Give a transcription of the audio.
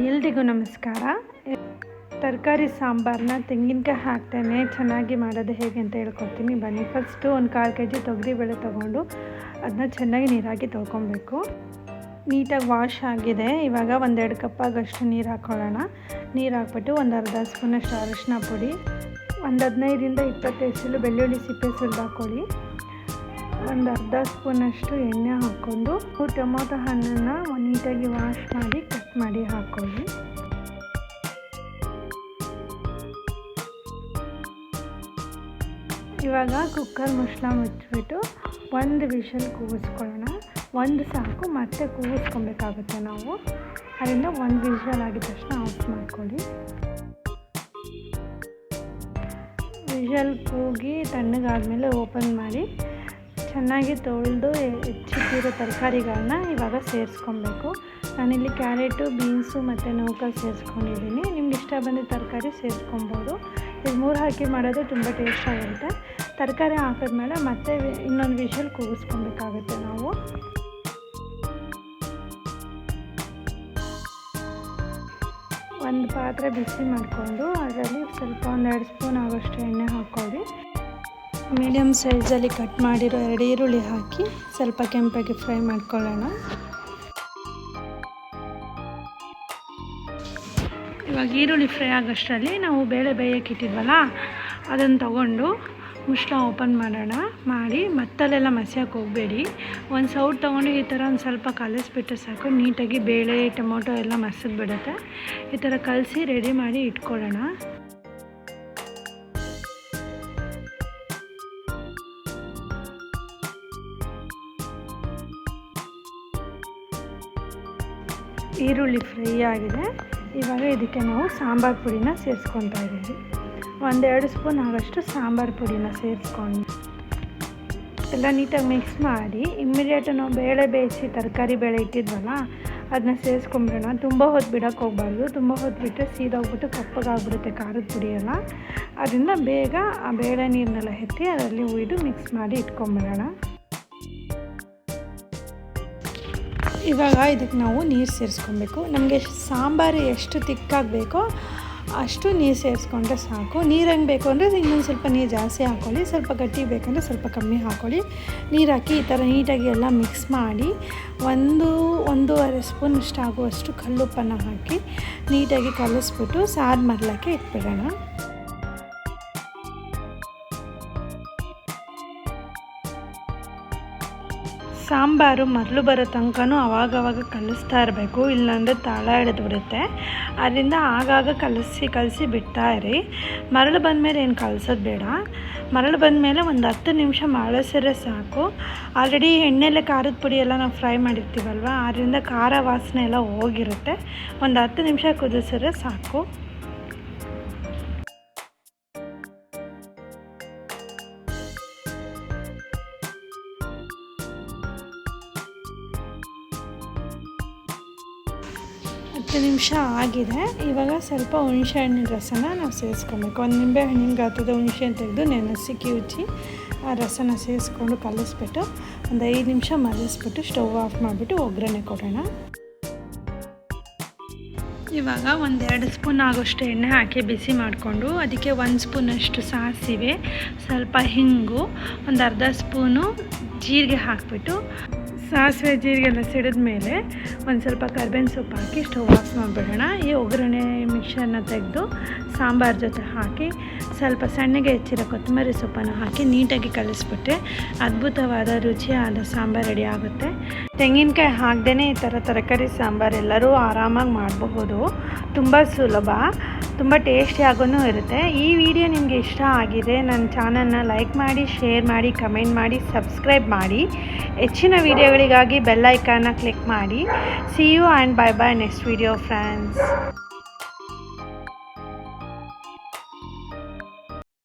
ಎಲ್ರಿಗೂ ನಮಸ್ಕಾರ. ತರಕಾರಿ ಸಾಂಬಾರನ್ನ ತೆಂಗಿನಕಾಯಿ ಹಾಕ್ತೇನೆ. ಚೆನ್ನಾಗಿ ಮಾಡೋದು ಹೇಗೆ ಅಂತ ಹೇಳ್ಕೊಡ್ತೀನಿ. ಬನ್ನಿ ಫಸ್ಟು ಒಂದು ಕಾಲು ಕೆ ಜಿ ತೊಗರಿಬೇಳೆ ತೊಗೊಂಡು ಅದನ್ನ ಚೆನ್ನಾಗಿ ನೀರಾಗಿ ತೊಳ್ಕೊಬೇಕು. ನೀಟಾಗಿ ವಾಶ್ ಆಗಿದೆ. ಇವಾಗ ಒಂದೆರಡು ಕಪ್ ಆಗಷ್ಟು ನೀರು ಹಾಕ್ಕೊಳ್ಳೋಣ ನೀರು ಹಾಕ್ಬಿಟ್ಟು ಒಂದು ಅರ್ಧ ಸ್ಪೂನಷ್ಟು ಅರಶಿನ ಪುಡಿ, ಒಂದು ಹದಿನೈದರಿಂದ ಇಪ್ಪತ್ತೈದು ಸಲ ಬೆಳ್ಳುಳ್ಳಿ ಸಿಪ್ಪೆ ಸುಲಿದು ಹಾಕ್ಕೊಳ್ಳಿ ಒಂದು ಅರ್ಧ ಸ್ಪೂನಷ್ಟು ಎಣ್ಣೆ ಹಾಕ್ಕೊಂಡು ಟೊಮೊಟೊ ಹಣ್ಣನ್ನು ನೀಟಾಗಿ ವಾಶ್ ಮಾಡಿ ಕಟ್ ಮಾಡಿ ಹಾಕ್ಕೊಳ್ಳಿ ಇವಾಗ ಕುಕ್ಕರ್ ಮುಚ್ಚಳ ಮುಚ್ಚಿಬಿಟ್ಟು ಒಂದು ವಿಷಲ್ ಕೂಗಿಸ್ಕೊಳ್ಳೋಣ. ಒಂದು ಸಾಕು, ಮತ್ತೆ ಕೂಗಿಸ್ಕೊಬೇಕಾಗುತ್ತೆ ನಾವು. ಅದರಿಂದ ಒಂದು ವಿಷಲ್ ಆಗಿದ ತಕ್ಷಣ ಆಫ್ ಮಾಡ್ಕೊಳ್ಳಿ. ವಿಷಲ್ ಕೂಗಿ ತಣ್ಣಗಾದ್ಮೇಲೆ ಓಪನ್ ಮಾಡಿ ಚೆನ್ನಾಗಿ ತೊಳೆದು ಹೆಚ್ಚಿಟ್ಟಿರೋ ತರಕಾರಿಗಳನ್ನ ಇವಾಗ ಸೇರಿಸ್ಕೊಬೇಕು. ನಾನಿಲ್ಲಿ ಕ್ಯಾರೆಟು, ಬೀನ್ಸು ಮತ್ತು ನೌಕಲ್ ಸೇರಿಸ್ಕೊಂಡಿದ್ದೀನಿ. ನಿಮ್ಗೆ ಇಷ್ಟ ಬಂದಿದ್ದ ತರಕಾರಿ ಸೇರಿಸ್ಕೊಬೋದು. ಇದು ಮೂರು ಹಾಕಿ ಮಾಡೋದು ತುಂಬ ಟೇಸ್ಟ್ ಆಗಿರುತ್ತೆ ತರಕಾರಿ ಹಾಕಿದ್ಮೇಲೆ ಮತ್ತೆ ಇನ್ನೊಂದು ವಿಷಲ್ ಕೂಗಿಸ್ಕೊಬೇಕಾಗುತ್ತೆ ನಾವು. ಒಂದು ಪಾತ್ರೆ ಬಿಸಿ ಮಾಡಿಕೊಂಡು, ಅದರಲ್ಲಿ ಸ್ವಲ್ಪ ಒಂದೆರಡು ಸ್ಪೂನ್ ಆಗೋಷ್ಟು ಎಣ್ಣೆ ಹಾಕ್ಕೊಳ್ಳಿ. ಮೀಡಿಯಮ್ ಸೈಜಲ್ಲಿ ಕಟ್ ಮಾಡಿರೋ ಎರಡು ಈರುಳ್ಳಿ ಹಾಕಿ ಸ್ವಲ್ಪ ಕೆಂಪಾಗಿ ಫ್ರೈ ಮಾಡ್ಕೊಳ್ಳೋಣ. ಇವಾಗ ಈರುಳ್ಳಿ ಫ್ರೈ ಆಗೋಷ್ಟರಲ್ಲಿ ನಾವು ಬೇಳೆ ಬೇಯಕ್ಕೆ ಇಟ್ಟಿದ್ವಲ್ಲ, ಅದನ್ನು ತಗೊಂಡು ಮುಷ್ಲ ಓಪನ್ ಮಾಡೋಣ. ಮಾಡಿ ಮತ್ತಲ್ಲೆಲ್ಲ ಮಸಿಯೋಕೆ ಹೋಗಬೇಡಿ. ಒಂದು ಸೌಟ್ ತೊಗೊಂಡು ಈ ಥರ ಒಂದು ಸ್ವಲ್ಪ ಕಲಿಸ್ಬಿಟ್ರೆ ಸಾಕು. ನೀಟಾಗಿ ಬೇಳೆ, ಟೊಮೊಟೊ ಎಲ್ಲ ಮಸಿದ್ಬಿಡುತ್ತೆ ಈ ಥರ ಕಲಸಿ ರೆಡಿ ಮಾಡಿ ಇಟ್ಕೊಳ್ಳೋಣ. ಈರುಳ್ಳಿ ಫ್ರೈ ಆಗಿದೆ. ಇವಾಗ ಇದಕ್ಕೆ ನಾವು ಸಾಂಬಾರು ಪುಡಿನ ಸೇರಿಸ್ಕೊತಾ ಇದ್ದೀವಿ. ಒಂದೆರಡು ಸ್ಪೂನ್ ಆಗೋಷ್ಟು ಸಾಂಬಾರು ಪುಡಿನ ಸೇರಿಸ್ಕೊಂಡು ಎಲ್ಲ ನೀಟಾಗಿ ಮಿಕ್ಸ್ ಮಾಡಿ ಇಮ್ಮಿಡಿಯೇಟ್ ನಾವು ಬೇಳೆ ಬೇಯಿಸಿ ತರಕಾರಿ ಬೇಳೆ ಇಟ್ಟಿದ್ವಲ್ಲ, ಅದನ್ನ ಸೇರಿಸ್ಕೊಂಬಿಡೋಣ. ತುಂಬ ಹೊತ್ತು ಬಿಡೋಕ್ಕೆ ಹೋಗ್ಬಾರ್ದು. ತುಂಬ ಹೊತ್ತು ಬಿಟ್ಟರೆ ಸೀದೋಗ್ಬಿಟ್ಟು ಕಪ್ಪಗಾಗ್ಬಿಡುತ್ತೆ ಖಾರದ ಪುಡಿ ಎಲ್ಲ. ಅದರಿಂದ ಬೇಗ ಆ ಬೇಳೆ ನೀರನ್ನೆಲ್ಲ ಎತ್ತಿ ಅದರಲ್ಲಿ ಉಯ್ದು ಮಿಕ್ಸ್ ಮಾಡಿ ಇಟ್ಕೊಂಬಿಡೋಣ. ಇವಾಗ ಇದಕ್ಕೆ ನಾವು ನೀರು ಸೇರಿಸ್ಕೊಬೇಕು. ನಮಗೆ ಸಾಂಬಾರು ಎಷ್ಟು ತಿಕ್ಕಾಗಬೇಕೋ ಅಷ್ಟು ನೀರು ಸೇರಿಸ್ಕೊಂಡ್ರೆ ಸಾಕು. ನೀರು ಹೆಂಗೆ ಬೇಕು ಅಂದರೆ ಇನ್ನೊಂದು ಸ್ವಲ್ಪ ನೀರು ಜಾಸ್ತಿ ಹಾಕ್ಕೊಳ್ಳಿ ಸ್ವಲ್ಪ ಗಟ್ಟಿ ಬೇಕಂದರೆ ಸ್ವಲ್ಪ ಕಮ್ಮಿ ಹಾಕ್ಕೊಳ್ಳಿ ನೀರು ಹಾಕಿ ಈ ಥರ ನೀಟಾಗಿ ಎಲ್ಲ ಮಿಕ್ಸ್ ಮಾಡಿ ಒಂದು, ಒಂದೂವರೆ ಸ್ಪೂನ್ ಆಗುವಷ್ಟು ಕಲ್ಲುಪ್ಪನ್ನು ಹಾಕಿ ನೀಟಾಗಿ ಕಲಿಸ್ಬಿಟ್ಟು ಸಾರು ಮರಳಕ್ಕೆ ಇಟ್ಬಿಡೋಣ. ಸಾಂಬಾರು ಮರಳು ಬರೋ ತನಕನೂ ಅವಾಗವಾಗ ಕಲಿಸ್ತಾ ಇರಬೇಕು, ಇಲ್ಲಾಂದರೆ ತಾಳ ಹಿಡಿದು ಬಿಡುತ್ತೆ ಅದರಿಂದ ಆಗಾಗ ಕಲಸಿ ಕಲಸಿ ಬಿಡ್ತಾ ಇರಿ. ಮರಳು ಬಂದಮೇಲೆ ಏನು ಕಲಸೋದು ಬೇಡ. ಮರಳು ಬಂದಮೇಲೆ ಒಂದು ಹತ್ತು ನಿಮಿಷ ಮಳಸಿದ್ರೆ ಸಾಕು. ಆಲ್ರೆಡಿ ಎಣ್ಣೆಲೆ ಖಾರದ ಪುಡಿ ಎಲ್ಲ ನಾವು ಫ್ರೈ ಮಾಡಿರ್ತೀವಲ್ವ? ಅದರಿಂದ ಖಾರ ವಾಸನೆ ಎಲ್ಲ ಹೋಗಿರುತ್ತೆ. ಒಂದು ಹತ್ತು ನಿಮಿಷ ಕುದಿಸಿದ್ರೆ ಸಾಕು. ಹತ್ತು ನಿಮಿಷ ಆಗಿದೆ. ಇವಾಗ ಸ್ವಲ್ಪ ಹುಣಸೆ ಹಣ್ಣಿನ ರಸನ ನಾವು ಸೇರಿಸ್ಕೊಬೇಕು. ಒಂದು ನಿಂಬೆ ಹಣ್ಣಿನ ಗಾತ್ರದ ಹುಣಸೆ ತೆಗೆದು ನೆನೆಸಿ ಕಿವುಚಿ ಆ ರಸನ ಸೇರಿಸ್ಕೊಂಡು ಕಲಿಸ್ಬಿಟ್ಟು ಒಂದು ಐದು ನಿಮಿಷ ಮಲಿಸ್ಬಿಟ್ಟು ಸ್ಟವ್ ಆಫ್ ಮಾಡಿಬಿಟ್ಟು ಒಗ್ಗರಣೆ ಕೊಡೋಣ. ಇವಾಗ ಒಂದೆರಡು ಸ್ಪೂನ್ ಆಗೋಷ್ಟು ಎಣ್ಣೆ ಹಾಕಿ ಬಿಸಿ ಮಾಡಿಕೊಂಡು ಅದಕ್ಕೆ ಒಂದು ಸ್ಪೂನಷ್ಟು ಸಾಸಿವೆ, ಸ್ವಲ್ಪ ಹಿಂಗು, ಒಂದು ಅರ್ಧ ಸ್ಪೂನು ಜೀರಿಗೆ ಹಾಕಿಬಿಟ್ಟು ಸಾಸಿವೆ ಜೀರಿಗೆಲ್ಲ ಸಿಡಿದ ಮೇಲೆ ಒಂದು ಸ್ವಲ್ಪ ಕರ್ಬೇವಿನ ಸೊಪ್ಪು ಹಾಕಿ ಸ್ಟವ್ ಆಫ್ ಮಾಡಿಬಿಡೋಣ. ಈ ಒಗ್ಗರಣೆ ಮಿಕ್ಸರ್ನ ತೆಗೆದು ಸಾಂಬಾರು ಜೊತೆ ಹಾಕಿ ಸ್ವಲ್ಪ ಸಣ್ಣಗೆ ಹೆಚ್ಚಿರೋ ಕೊತ್ತಂಬರಿ ಸೊಪ್ಪನ್ನು ಹಾಕಿ ನೀಟಾಗಿ ಕಲಿಸ್ಬಿಟ್ರೆ ಅದ್ಭುತವಾದ, ರುಚಿಯಾದ ಸಾಂಬಾರು ರೆಡಿ ಆಗುತ್ತೆ. ತೆಂಗಿನಕಾಯಿ ಹಾಕ್ದೇ ಈ ಥರ ತರಕಾರಿ ಸಾಂಬಾರು ಎಲ್ಲರೂ ಆರಾಮಾಗಿ ಮಾಡಬಹುದು. ತುಂಬ ಸುಲಭ, ತುಂಬ ಟೇಸ್ಟಿಯಾಗೂ ಇರುತ್ತೆ. ಈ ವಿಡಿಯೋ ನಿಮಗೆ ಇಷ್ಟ ಆಗಿದೆ, ನನ್ನ ಚಾನಲ್ನ ಲೈಕ್ ಮಾಡಿ ಶೇರ್ ಮಾಡಿ ಕಮೆಂಟ್ ಮಾಡಿ ಸಬ್ಸ್ಕ್ರೈಬ್ ಮಾಡಿ. ಹೆಚ್ಚಿನ ವಿಡಿಯೋಗಳಿಗಾಗಿ ಬೆಲ್ ಐಕಾನ್ನ ಕ್ಲಿಕ್ ಮಾಡಿ. See you and bye bye next video friends